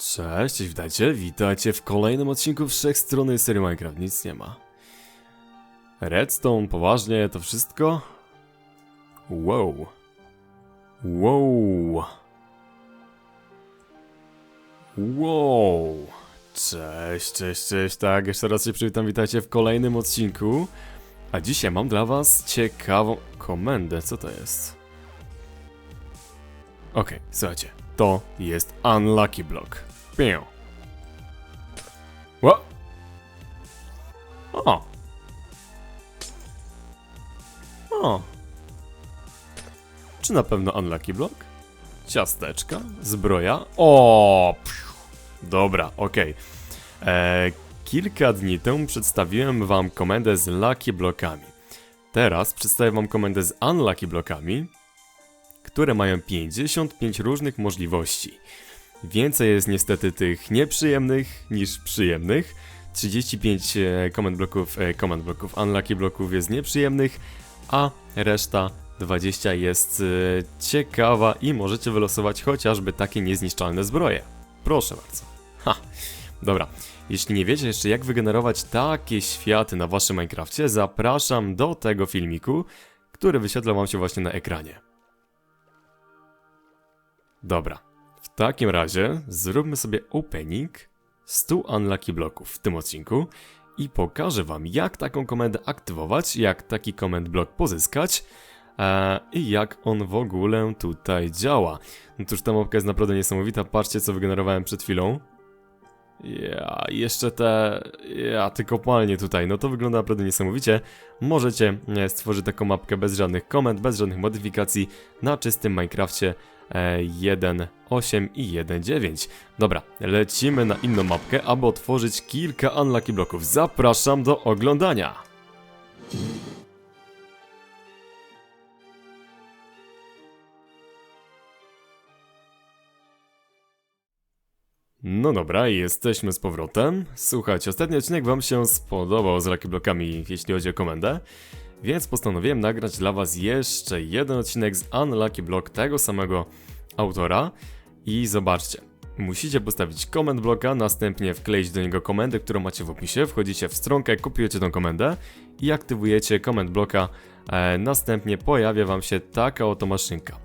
Cześć, witajcie, witajcie w kolejnym odcinku wszechstronnej serii Minecraft, nic nie ma. Redstone, poważnie, to wszystko? Wow. Wow. Wow. Cześć, cześć, cześć, tak, jeszcze raz się przywitam, witajcie w kolejnym odcinku. A dzisiaj mam dla was ciekawą komendę, co to jest? Okej, słuchajcie, to jest Unlucky Block. Pię. Ło! O! O! Czy na pewno Unlucky Block? Ciasteczka? Zbroja? O! Dobra, okej. Eee, Kilka dni temu przedstawiłem wam komendę z Lucky Blockami. Teraz przedstawię wam komendę z Unlucky Blockami, które mają 55 różnych możliwości. Więcej jest niestety tych nieprzyjemnych niż przyjemnych. 35 e, command bloków, e, command bloków, unlucky bloków jest nieprzyjemnych, a reszta 20 jest e, ciekawa i możecie wylosować chociażby takie niezniszczalne zbroje. Proszę bardzo. Ha, dobra. Jeśli nie wiecie jeszcze jak wygenerować takie światy na waszym Minecrafcie, zapraszam do tego filmiku, który wyświetla wam się właśnie na ekranie. Dobra. Takim razie zróbmy sobie opening 100 unlucky bloków w tym odcinku i pokażę wam jak taką komendę aktywować, jak taki command block pozyskać e, i jak on w ogóle tutaj działa. No cóż, ta mapka jest naprawdę niesamowita, patrzcie co wygenerowałem przed chwilą. Ja, jeszcze te, ja, te kopalnie tutaj, no to wygląda naprawdę niesamowicie. Możecie e, stworzyć taką mapkę bez żadnych komend, bez żadnych modyfikacji na czystym Minecrafcie 1.8 i 1.9. Dobra, lecimy na inną mapkę, aby otworzyć kilka unlucky bloków. Zapraszam do oglądania! No dobra, jesteśmy z powrotem. Słuchajcie, ostatni odcinek wam się spodobał z Lucky Blockami, jeśli chodzi o komendę. Więc postanowiłem nagrać dla was jeszcze jeden odcinek z Unlucky Block tego samego autora. I zobaczcie, musicie postawić comment bloka, następnie wkleić do niego komendę, którą macie w opisie. Wchodzicie w stronkę, kopiujecie tą komendę i aktywujecie comment bloka. E, następnie pojawia wam się taka oto maszynka.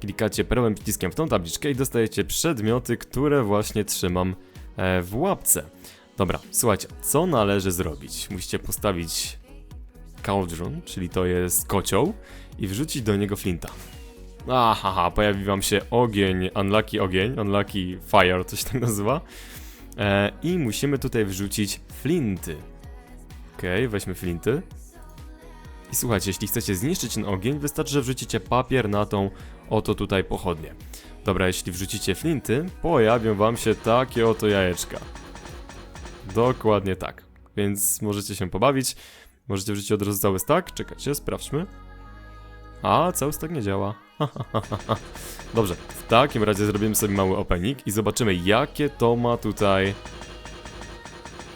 Klikacie prawym przyciskiem w tą tabliczkę i dostajecie przedmioty, które właśnie trzymam e, w łapce. Dobra, słuchajcie, co należy zrobić? Musicie postawić cauldron, czyli to jest kocioł, i wrzucić do niego flinta. Ahaha, pojawi wam się ogień, unlucky ogień, unlucky fire, się tak nazywa. E, I musimy tutaj wrzucić flinty. Okej, weźmy flinty. I słuchajcie, jeśli chcecie zniszczyć ten ogień, wystarczy, że wrzucicie papier na tą oto tutaj pochodnię. Dobra, jeśli wrzucicie flinty, pojawią wam się takie oto jajeczka. Dokładnie tak. Więc możecie się pobawić. Możecie wrzucić od razu cały stack. Czekajcie, sprawdźmy. A, cały stack nie działa. Dobrze, w takim razie zrobimy sobie mały opening i zobaczymy, jakie to ma tutaj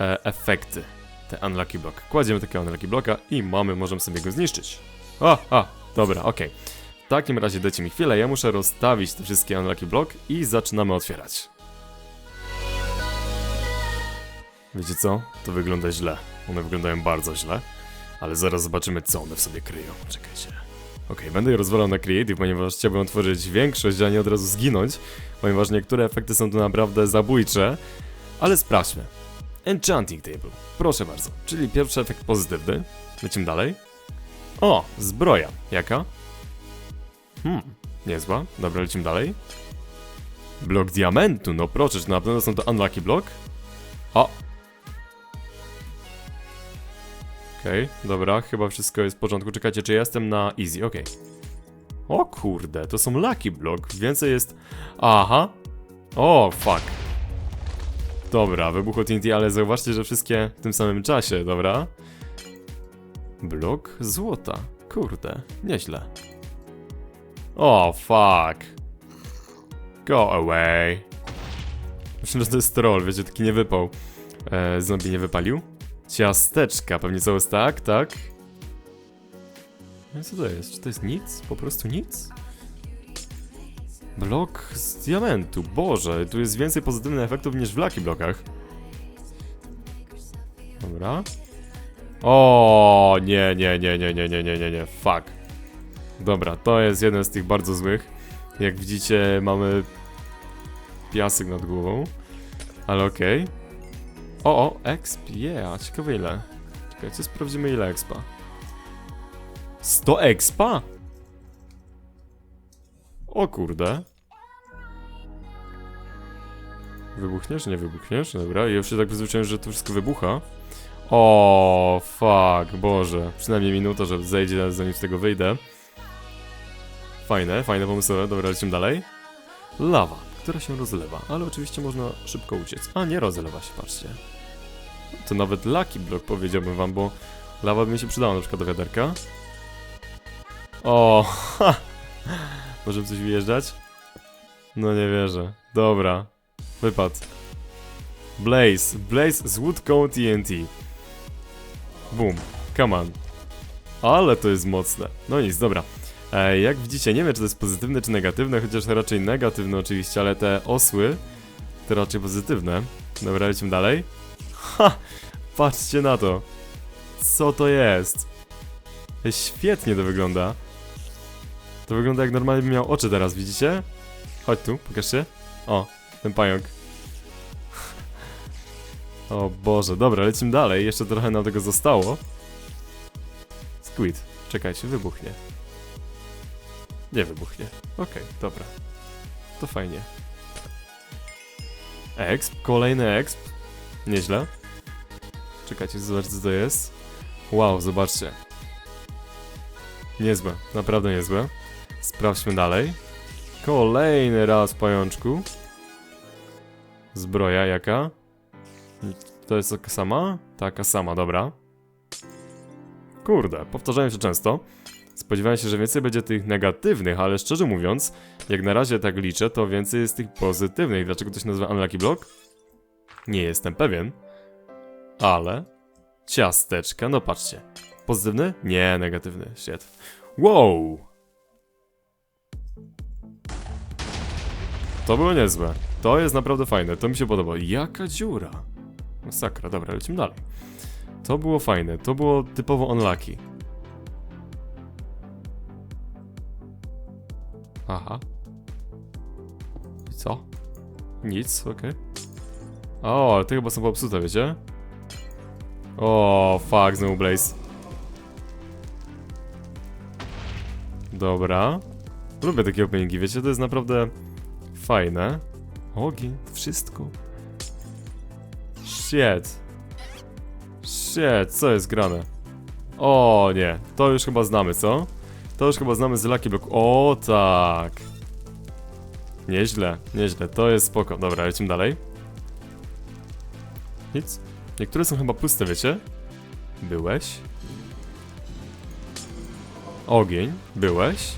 e, efekty. Te unlucky block. Kładziemy takiego unlucky blocka i mamy, możemy sobie go zniszczyć. A, a, dobra, okej. W takim razie dajcie mi chwilę, ja muszę rozstawić te wszystkie unlucky block i zaczynamy otwierać. Wiecie co? To wygląda źle. One wyglądają bardzo źle, ale zaraz zobaczymy co one w sobie kryją. Czekajcie. Okej, będę je rozwalał na Creative, ponieważ chciałbym otworzyć większość, a nie od razu zginąć, ponieważ niektóre efekty są tu naprawdę zabójcze, ale sprawdźmy. Enchanting Table, proszę bardzo, czyli pierwszy efekt pozytywny. Lecimy dalej. O, zbroja. Jaka? Hmm, niezła. Dobra, lecimy dalej. Blok diamentu, no proszę, czy na pewno są to unlucky block? O! Okej, dobra, chyba wszystko jest w porządku. Czekajcie, czy ja jestem na easy, okej. O kurde, to są lucky block, więcej jest... Aha! O, fuck. Dobra, wybuchło TNT, ale zauważcie, że wszystkie w tym samym czasie, dobra? Blok złota. Kurde, nieźle. O, fuck. Go away. Myślę, że to jest troll, wiecie, taki nie wypał. E, zombie nie wypalił? Ciasteczka, pewnie cały tak, tak? No i co to jest? Czy to jest nic? Po prostu nic? Blok z diamentu, boże, tu jest więcej pozytywnych efektów niż w Lucky Blokach. Dobra. O, nie, nie, nie, nie, nie, nie, nie, nie, nie, fuck. Dobra, to jest jeden z tych bardzo złych. Jak widzicie, mamy piasek nad głową. Ale okej. O, o, exp, yeah, ciekawe ile. Czekajcie, sprawdzimy ile expa. 100 expa? O kurde. Wybuchniesz? Nie wybuchniesz? Dobra, ja już się tak przyzwyczaiłem, że to wszystko wybucha. O, fuck, boże. Przynajmniej minuta, że zejdzie, zanim z tego wyjdę. Fajne, fajne pomysłowe. Dobra, lecimy dalej. Lawa, która się rozlewa, ale oczywiście można szybko uciec. A, nie rozlewa się, patrzcie. To nawet Lucky Block powiedziałbym wam, bo lawa by mi się przydała na przykład do wiaderka. O, ha! Możemy coś wyjeżdżać? No nie wierzę. Dobra. Wypad. Blaze. Blaze z łódką TNT. Boom. Come on. Ale to jest mocne. No nic, dobra. E, jak widzicie, nie wiem czy to jest pozytywne czy negatywne, chociaż raczej negatywne oczywiście, ale te osły to raczej pozytywne. Dobra, lecimy dalej. Ha! Patrzcie na to. Co to jest? Świetnie to wygląda. To wygląda jak normalnie bym miał oczy teraz, widzicie? Chodź tu, pokaż się. O, ten pająk. O Boże, dobra, lecimy dalej. Jeszcze trochę nam tego zostało. Squid, czekajcie, wybuchnie. Nie wybuchnie. Okej, dobra. To fajnie. Exp, kolejny exp. Nieźle. Czekajcie, zobaczcie co to jest. Wow, zobaczcie. Niezłe, naprawdę niezłe. Sprawdźmy dalej. Kolejny raz pajączku. Zbroja jaka? To jest taka sama? Taka sama, dobra. Kurde, powtarzają się często. Spodziewałem się, że więcej będzie tych negatywnych, ale szczerze mówiąc, jak na razie tak liczę, to więcej jest tych pozytywnych. Dlaczego to się nazywa Unlucky Block? Nie jestem pewien. Ale... Ciasteczka, no patrzcie. Pozytywny? Nie, negatywny. Shit. Wow! To było niezłe. To jest naprawdę fajne, to mi się podoba. Jaka dziura? Masakra, dobra, lecimy dalej. To było fajne, to było typowo unlucky. Aha. I co? Nic, okej. O, ale te chyba są popsute, wiecie? O, fuck, znowu Blaze. Dobra. Lubię takie openingi, wiecie, to jest naprawdę fajne. Ogień, wszystko. Shit. Shit, co jest grane? O nie, to już chyba znamy, co? To już chyba znamy z Lucky Block. O tak. Nieźle, nieźle, to jest spoko. Dobra, lecimy dalej. Nic. Niektóre są chyba puste, wiecie? Byłeś. Ogień, byłeś.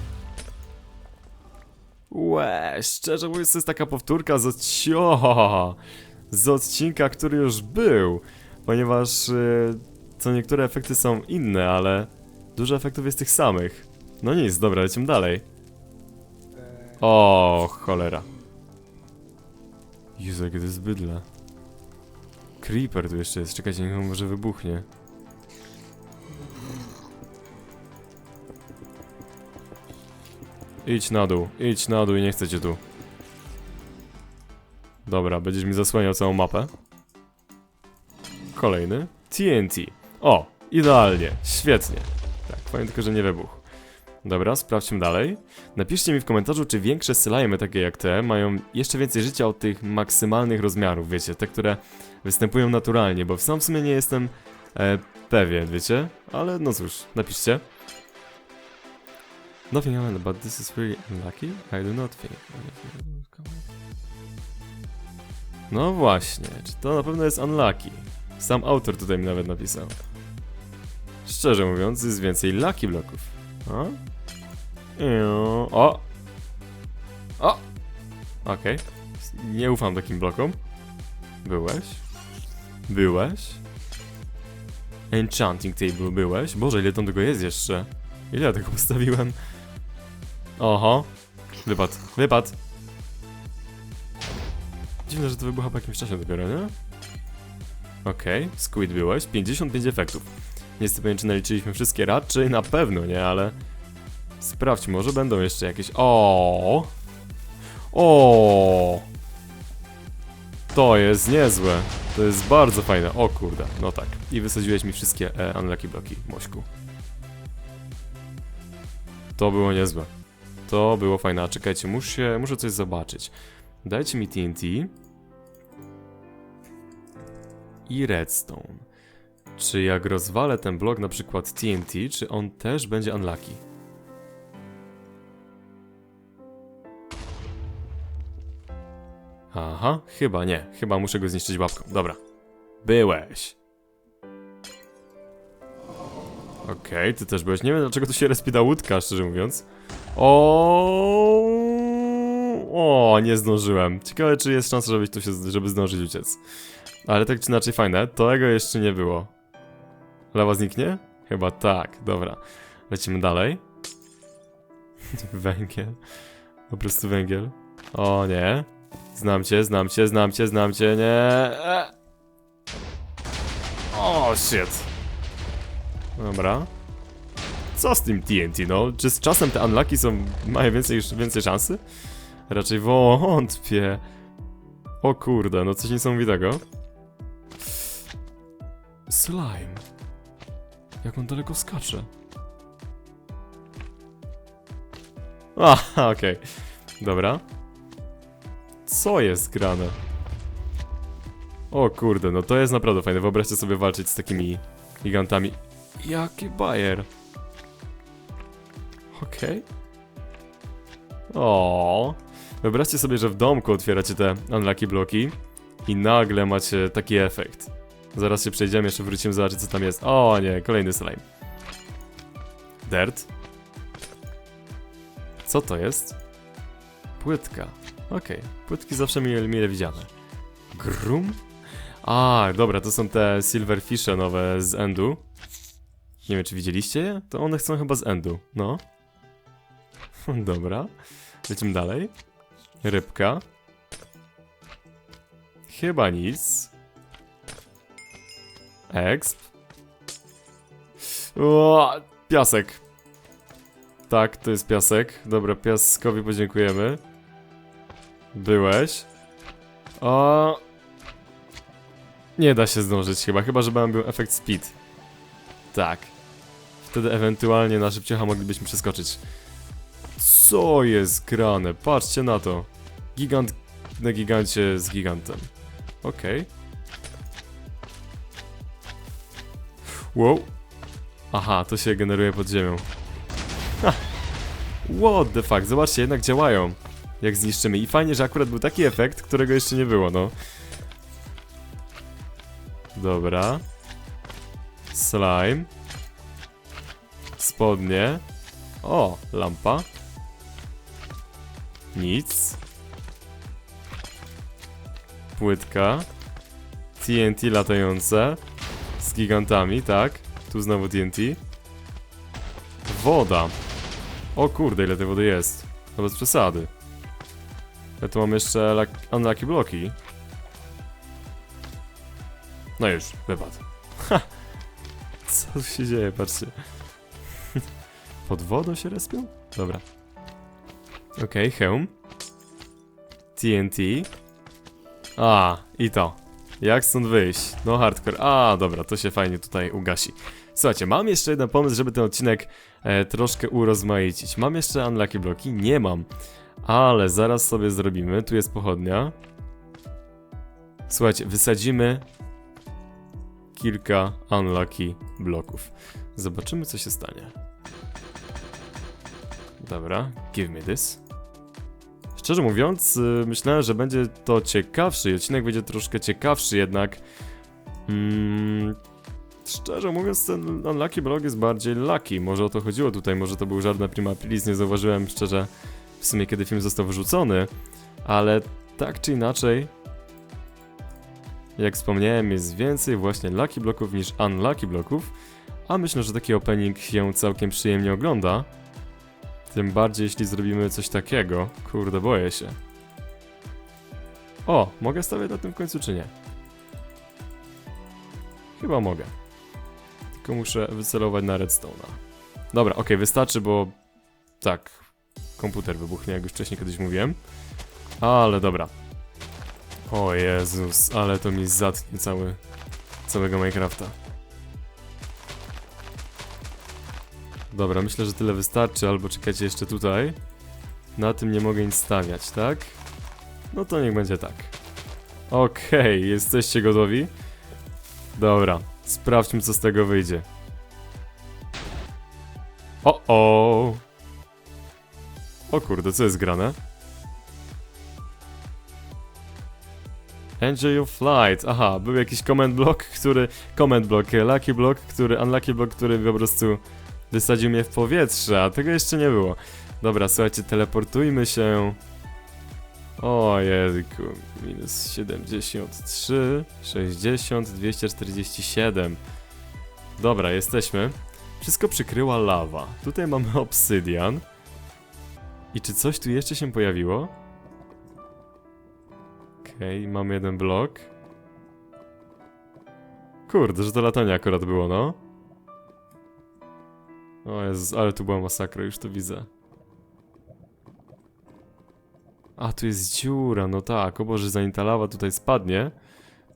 Łe, szczerze mówiąc, to jest taka powtórka z odcio... z odcinka, który już był, ponieważ y, co niektóre efekty są inne, ale dużo efektów jest tych samych. No nic, dobra, lecimy dalej. O, cholera. Jezu, jakie to jest bydle. Creeper tu jeszcze jest, czekajcie, niech on może wybuchnie. Idź na dół, idź na dół i nie chcę cię tu. Dobra, będziesz mi zasłaniał całą mapę. Kolejny. TNT. O, idealnie, świetnie. Tak, fajnie tylko, że nie wybuch. Dobra, sprawdźmy dalej. Napiszcie mi w komentarzu, czy większe slajmy takie jak te mają jeszcze więcej życia od tych maksymalnych rozmiarów, wiecie, te, które występują naturalnie, bo sam w sumie nie jestem e, pewien, wiecie, ale no cóż, napiszcie. Nothing happened, but this is very unlucky. I do not think. No właśnie, czy to na pewno jest unlucky? Sam autor tutaj mi nawet napisał. Szczerze mówiąc, jest więcej lucky bloków. O? O! O! Okej. Nie ufam takim blokom. Byłeś? Byłeś? Enchanting table byłeś? Boże, ile tam tego jest jeszcze? Ile ja tego postawiłem? Oho. Wypad, wypad. Dziwne, że to wybucha po jakimś czasie dopiero, nie? Okej, Squid byłeś, 55 efektów. Nie jestem pewien, czy naliczyliśmy wszystkie, raczej na pewno, nie, ale... Sprawdź, może będą jeszcze jakieś... O. O. To jest niezłe. To jest bardzo fajne. O kurde, no tak. I wysadziłeś mi wszystkie e, unlucky bloki, Mośku. To było niezłe. To było fajne. A czekajcie, muszę, muszę coś zobaczyć. Dajcie mi TNT. I redstone. Czy jak rozwalę ten blok na przykład TNT, czy on też będzie unlucky? Aha, chyba nie. Chyba muszę go zniszczyć łapką. Dobra. Byłeś. Okej, ty też byłeś. Nie wiem dlaczego tu się respida łódka, szczerze mówiąc. O, o, nie zdążyłem. Ciekawe, czy jest szansa, żebyś tu się, żeby zdążyć uciec. Ale tak czy inaczej fajne, tego jeszcze nie było. Lawa zniknie? Chyba tak, dobra. Lecimy dalej. węgiel. Po prostu węgiel. O nie. Znam cię, znam cię, znam cię, znam cię, nie. E. O, shit. Dobra. Co z tym TNT, no? Czy z czasem te unlucky są, mają więcej, więcej szansy? Raczej wątpię. O kurde, no coś niesamowitego. Slime. Jak on daleko skacze. Aha, okej. Dobra. Co jest grane? O kurde, no to jest naprawdę fajne. Wyobraźcie sobie walczyć z takimi gigantami. Jaki bajer. Okej. O. Wyobraźcie sobie, że w domku otwieracie te unlucky bloki i nagle macie taki efekt. Zaraz się przejdziemy, jeszcze wrócimy zobaczyć co tam jest. O nie, kolejny slime. Dirt. Co to jest? Płytka. Okej, płytki zawsze mile, mile widziane. Grum? A, dobra, to są te silverfishe nowe z Endu. Nie wiem, czy widzieliście je? To one chcą chyba z Endu, no. Dobra. Lecimy dalej. Rybka. Chyba nic. Exp. O, piasek. Tak, to jest piasek. Dobra, piaskowi podziękujemy. Byłeś. O. Nie da się zdążyć chyba, chyba że mam był efekt speed. Tak. Wtedy ewentualnie na szybciocha moglibyśmy przeskoczyć. Co jest grane? Patrzcie na to. Gigant na gigancie z gigantem. Okej. Wow. Aha, to się generuje pod ziemią. Ha. What the fuck, zobaczcie, jednak działają. Jak zniszczymy. I fajnie, że akurat był taki efekt, którego jeszcze nie było, no. Dobra. Slime. Spodnie. O, lampa. Nic. Płytka. TNT latające. Gigantami, tak. Tu znowu TNT. Woda. O kurde, ile tej wody jest. To bez przesady. Ja tu mam jeszcze unlucky bloki. No już, wypadł. Ha! Co tu się dzieje, patrzcie. Pod wodą się respią? Dobra. Okej, hełm. TNT. A, i to. Jak stąd wyjść? No hardcore. A, dobra, to się fajnie tutaj ugasi. Słuchajcie, mam jeszcze jeden pomysł, żeby ten odcinek e, troszkę urozmaicić. Mam jeszcze unlucky bloki? Nie mam. Ale zaraz sobie zrobimy. Tu jest pochodnia. Słuchajcie, wysadzimy kilka unlucky bloków. Zobaczymy, co się stanie. Dobra, give me this. Szczerze mówiąc, y, myślałem, że będzie to ciekawszy. Odcinek będzie troszkę ciekawszy, jednak. Mm, szczerze mówiąc, ten unlucky blog jest bardziej lucky. Może o to chodziło tutaj, może to był żart na prima aprilis, nie zauważyłem szczerze w sumie, kiedy film został wyrzucony. Ale tak czy inaczej, jak wspomniałem, jest więcej właśnie lucky bloków niż unlucky bloków. A myślę, że taki opening się całkiem przyjemnie ogląda. Tym bardziej, jeśli zrobimy coś takiego. Kurde, boję się. O, mogę stawiać na tym końcu czy nie? Chyba mogę. Tylko muszę wycelować na redstone'a. Dobra, okej, wystarczy, bo tak, komputer wybuchnie, jak już wcześniej kiedyś mówiłem. Ale dobra. O Jezus, ale to mi zatnie cały, całego Minecrafta. Dobra, myślę, że tyle wystarczy, albo czekajcie jeszcze tutaj. Na tym nie mogę nic stawiać, tak? No to niech będzie tak. Okej, jesteście gotowi? Dobra, sprawdźmy co z tego wyjdzie. O o. O kurde, co jest grane? Enjoy your flight. Aha, był jakiś comment block, który... Comment block, lucky block, który... Unlucky block, który po prostu wysadził mnie w powietrze, a tego jeszcze nie było. Dobra, słuchajcie, teleportujmy się... O jejku, minus 73, 60, 247. Dobra, jesteśmy. Wszystko przykryła lawa. Tutaj mamy obsydian. I czy coś tu jeszcze się pojawiło? Okej, mamy jeden blok. Kurde, że to latanie akurat było, no. O Jezus, ale tu była masakra, już to widzę. A, tu jest dziura, no tak, o Boże, zanim ta tutaj spadnie.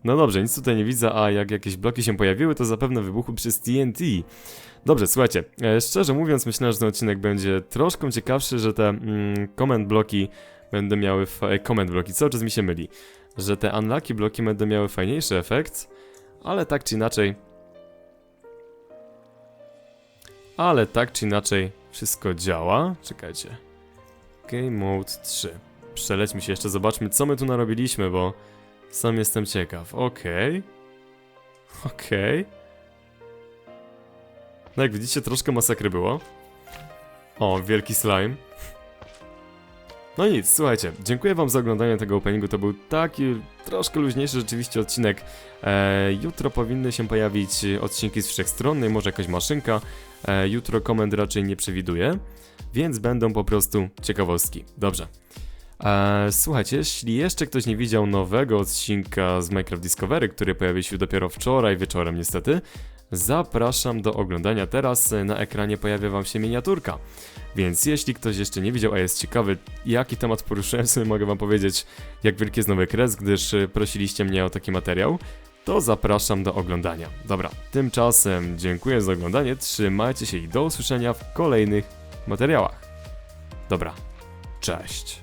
No dobrze, nic tutaj nie widzę, a jak jakieś bloki się pojawiły, to zapewne wybuchły przez TNT. Dobrze, słuchajcie, e, szczerze mówiąc, myślę, że ten odcinek będzie troszkę ciekawszy, że te mm, comment bloki będą miały... e, Comment bloki, cały czas mi się myli. Że te unlucky bloki będą miały fajniejszy efekt, ale tak czy inaczej... Ale tak czy inaczej wszystko działa. Czekajcie. Game Mode 3. Przelećmy się jeszcze, zobaczmy co my tu narobiliśmy, bo sam jestem ciekaw. Okej. Okej. No jak widzicie, troszkę masakry było. O, wielki slime. No nic, słuchajcie, dziękuję wam za oglądanie tego openingu, to był taki troszkę luźniejszy rzeczywiście odcinek. E, jutro powinny się pojawić odcinki z wszechstronnej, może jakaś maszynka. E, jutro komend raczej nie przewiduję, więc będą po prostu ciekawostki. Dobrze. E, słuchajcie, jeśli jeszcze ktoś nie widział nowego odcinka z Minecraft Discovery, który pojawił się dopiero wczoraj wieczorem niestety, zapraszam do oglądania teraz. Na ekranie pojawia wam się miniaturka. Więc jeśli ktoś jeszcze nie widział, a jest ciekawy, jaki temat poruszyłem, sobie mogę wam powiedzieć, jak wielki jest nowy kres, gdyż y, prosiliście mnie o taki materiał, to zapraszam do oglądania. Dobra, tymczasem dziękuję za oglądanie, trzymajcie się i do usłyszenia w kolejnych materiałach. Dobra, cześć.